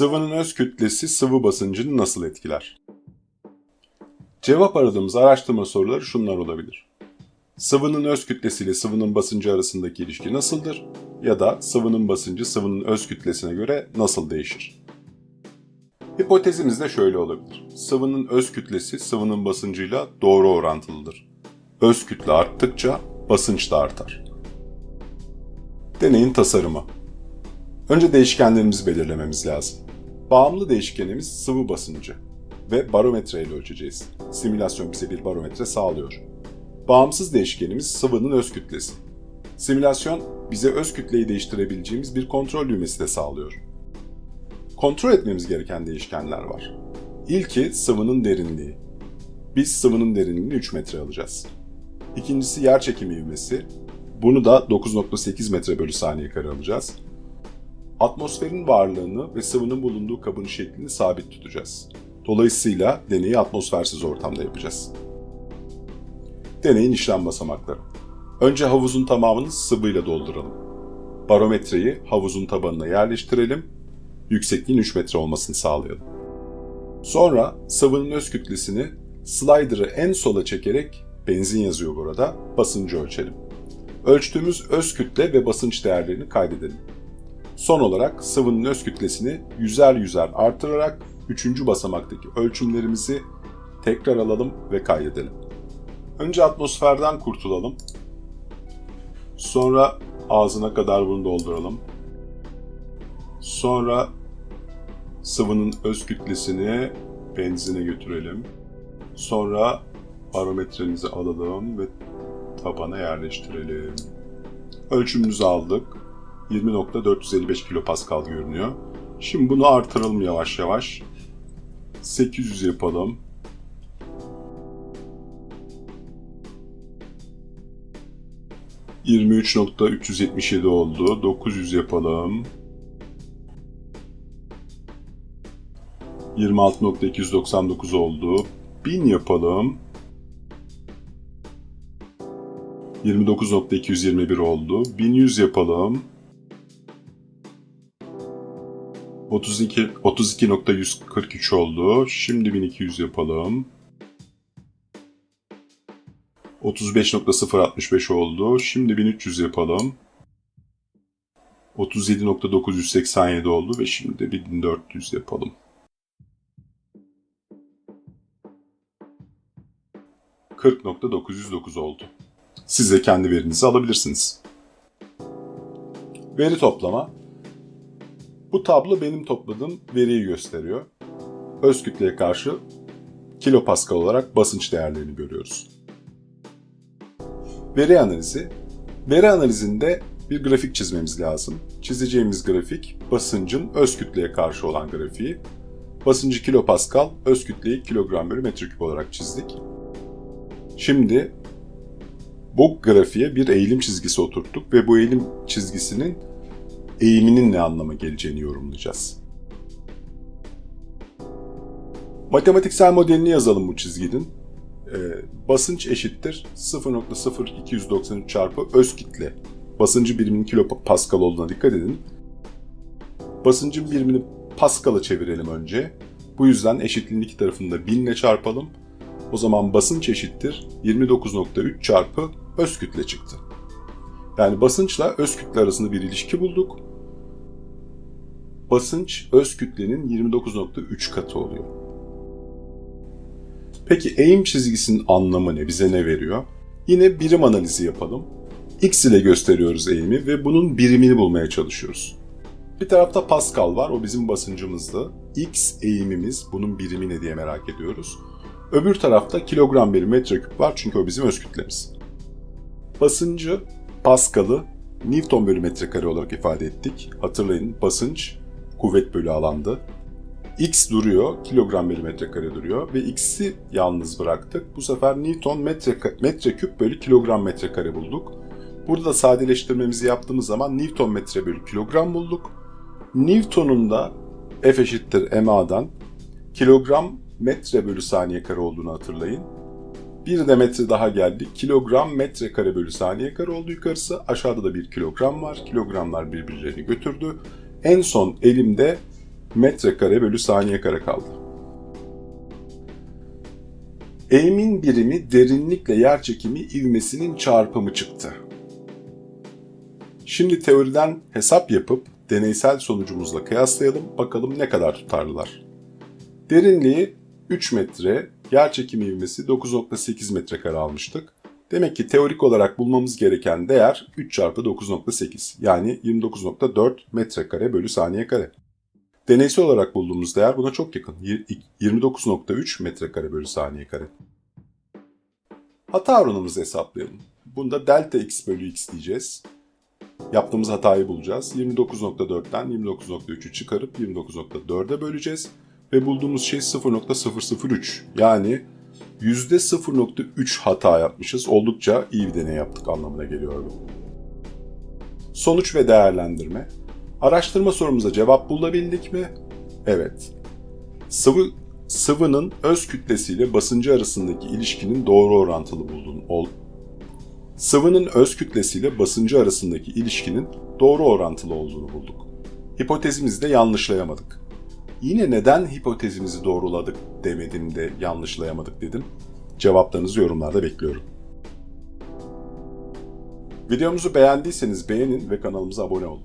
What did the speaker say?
Sıvının öz kütlesi sıvı basıncını nasıl etkiler? Cevap aradığımız araştırma soruları şunlar olabilir. Sıvının öz kütlesiyle sıvının basıncı arasındaki ilişki nasıldır? Ya da sıvının basıncı sıvının öz kütlesine göre nasıl değişir? Hipotezimiz de şöyle olabilir. Sıvının öz kütlesi sıvının basıncıyla doğru orantılıdır. Öz kütle arttıkça basınç da artar. Deneyin tasarımı. Önce değişkenlerimizi belirlememiz lazım. Bağımlı değişkenimiz sıvı basıncı ve barometre ile ölçeceğiz. Simülasyon bize bir barometre sağlıyor. Bağımsız değişkenimiz sıvının öz kütlesi. Simülasyon bize öz kütleyi değiştirebileceğimiz bir kontrol düğmesi de sağlıyor. Kontrol etmemiz gereken değişkenler var. İlki sıvının derinliği. Biz sıvının derinliğini 3 metre alacağız. İkincisi yer çekimi ivmesi. Bunu da 9.8 metre bölü saniye kare alacağız. Atmosferin varlığını ve sıvının bulunduğu kabın şeklini sabit tutacağız. Dolayısıyla deneyi atmosfersiz ortamda yapacağız. Deneyin işlem basamakları. Önce havuzun tamamını sıvıyla dolduralım. Barometreyi havuzun tabanına yerleştirelim. Yüksekliğin 3 metre olmasını sağlayalım. Sonra sıvının öz kütlesini slider'ı en sola çekerek benzin yazıyor burada, basıncı ölçelim. Ölçtüğümüz öz kütle ve basınç değerlerini kaydedelim. Son olarak sıvının öz kütlesini yüzer yüzer artırarak üçüncü basamaktaki ölçümlerimizi tekrar alalım ve kaydedelim. Önce atmosferden kurtulalım. Sonra ağzına kadar bunu dolduralım. Sonra sıvının öz kütlesini benzine götürelim. Sonra barometremizi alalım ve tabana yerleştirelim. Ölçümümüzü aldık. 20.455 kilopascal görünüyor. Şimdi bunu artıralım yavaş yavaş. 800 yapalım. ...23.377 oldu. 900 yapalım. 26.299 oldu. 1000 yapalım. 29.221 oldu. 1100 yapalım. 32 32.143 oldu. Şimdi 1200 yapalım. 35.065 oldu. Şimdi 1300 yapalım. 37.987 oldu ve şimdi de 1400 yapalım. 40.909 oldu. Siz de kendi verinizi alabilirsiniz. Veri toplama. Bu tablo benim topladığım veriyi gösteriyor. Öz kütleye karşı kilopascal olarak basınç değerlerini görüyoruz. Veri analizi. Veri analizinde bir grafik çizmemiz lazım. Çizeceğimiz grafik basıncın öz kütleye karşı olan grafiği. Basıncı kilopascal, öz kütleyi kilogram bölü metreküp olarak çizdik. Şimdi bu grafiğe bir eğilim çizgisi oturttuk ve bu eğilim çizgisinin eğiminin ne anlama geleceğini yorumlayacağız. Matematiksel modelini yazalım bu çizginin. Ee, basınç eşittir 0.0293 çarpı öz kitle. Basıncı biriminin kilopascal olduğuna dikkat edin. Basıncın birimini Pascal'a çevirelim önce. Bu yüzden eşitliğin iki tarafını da 1000 ile çarpalım. O zaman basınç eşittir 29.3 çarpı öz kütle çıktı. Yani basınçla öz kütle arasında bir ilişki bulduk. Basınç öz kütlenin 29.3 katı oluyor. Peki eğim çizgisinin anlamı ne? Bize ne veriyor? Yine birim analizi yapalım. X ile gösteriyoruz eğimi ve bunun birimini bulmaya çalışıyoruz. Bir tarafta Pascal var, o bizim basıncımızdı. X eğimimiz, bunun birimi ne diye merak ediyoruz. Öbür tarafta kilogram bölü metreküp var çünkü o bizim öz kütlemiz. Basıncı Pascal'ı Newton bölü metrekare olarak ifade ettik. Hatırlayın basınç kuvvet bölü alandı. X duruyor, kilogram bölü metrekare duruyor ve X'i yalnız bıraktık. Bu sefer Newton metre, metreküp bölü kilogram metrekare bulduk. Burada da sadeleştirmemizi yaptığımız zaman Newton metre bölü kilogram bulduk. Newton'un da F eşittir MA'dan kilogram metre bölü saniye kare olduğunu hatırlayın. Bir de metre daha geldi. Kilogram metre kare bölü saniye kare oldu yukarısı. Aşağıda da bir kilogram var. Kilogramlar birbirlerini götürdü. En son elimde metrekare bölü saniye kare kaldı. Eğimin birimi derinlikle yerçekimi ivmesinin çarpımı çıktı. Şimdi teoriden hesap yapıp deneysel sonucumuzla kıyaslayalım bakalım ne kadar tutarlılar. Derinliği 3 metre, yerçekimi ivmesi 9.8 metrekare almıştık. Demek ki teorik olarak bulmamız gereken değer 3 çarpı 9.8 yani 29.4 metrekare bölü saniye kare. Deneysel olarak bulduğumuz değer buna çok yakın. 29.3 metrekare bölü saniye kare. Hata oranımızı hesaplayalım. Bunda delta x bölü x diyeceğiz. Yaptığımız hatayı bulacağız. 29.4'ten 29.3'ü çıkarıp 29.4'e böleceğiz. Ve bulduğumuz şey 0.003. Yani %0.3 hata yapmışız. Oldukça iyi bir deney yaptık anlamına geliyor bu. Sonuç ve değerlendirme. Araştırma sorumuza cevap bulabildik mi? Evet. Sıvı sıvının öz kütlesiyle basıncı arasındaki ilişkinin doğru orantılı buldun. Ol, sıvının öz kütlesiyle basıncı arasındaki ilişkinin doğru orantılı olduğunu bulduk. Hipotezimizi de yanlışlayamadık. Yine neden hipotezimizi doğruladık demedim de yanlışlayamadık dedim. Cevaplarınızı yorumlarda bekliyorum. Videomuzu beğendiyseniz beğenin ve kanalımıza abone olun.